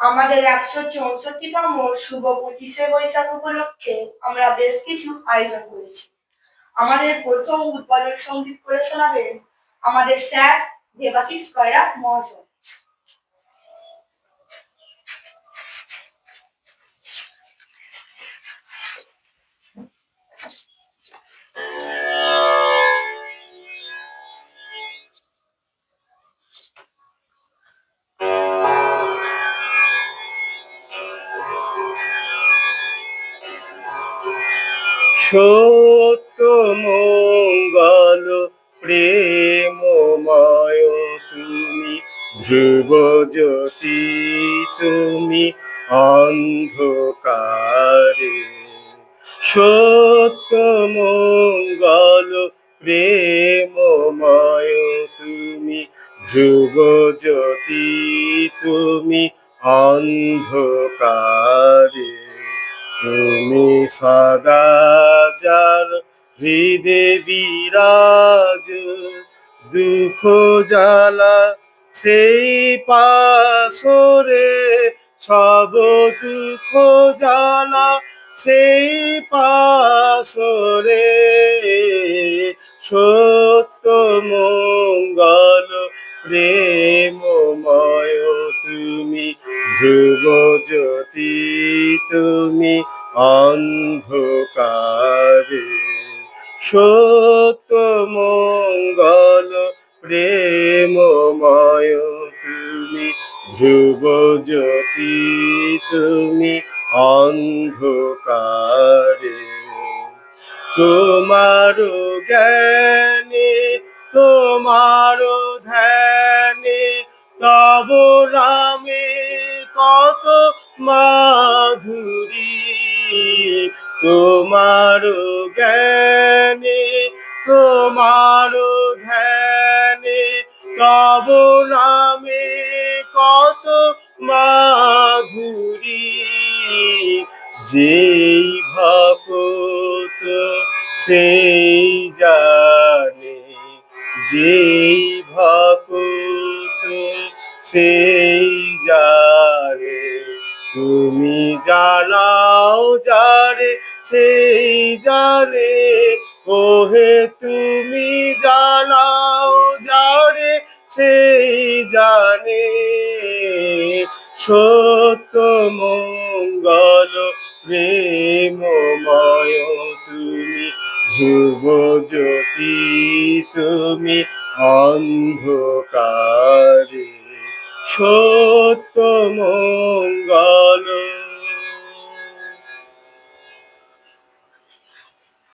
আমাদের একশো চৌষট্টিতম শুভ পঁচিশে বৈশাখ উপলক্ষে আমরা বেশ কিছু আয়োজন করেছি। আমাদের প্রথম উদ্বোধন সংগীত করে শোনাবেন আমাদের স্যার দেবাশিস কয়রা মহাশয়। সত্য মঙ্গল প্রেমময় তুমি ধ্রুব জ্যোতি তুমি, অন্ধকারে। সত্য মঙ্গল প্রেমময় তুমি ধ্রুব জ্যোতি তুমি, অন্ধকারে। তুমি সদা যার হৃদে বিরাজ, দুঃখ জ্বালা সেই পাশরে সব দুঃখ জ্বালা সেই পাশরে সত্য মঙ্গল, প্রেমময় তুমি ধ্রুব জ্যোতি তুমি অন্ধকারে সত্য মঙ্গল প্রেমময় তুমি ধ্রুব জ্যোতি, তুমি অন্ধকারে। তোমার জ্ঞানে, তোমার ধ্যানে তব রামে কত মাধুরী তোমার জ্ঞানে তোমার ধ্যানে, তব নামে কত মাধুরী যেই ভকত সেই জানে, যেই ভকত সেই জানে। তুমি জানাও যারে সেই জানে, ওহে তুমি জানাও যারে সেই জানে। সত্য মঙ্গল, প্রেমময় তুমি ধ্রুব জ্যোতি তুমি, অন্ধকারে। সত্য মঙ্গল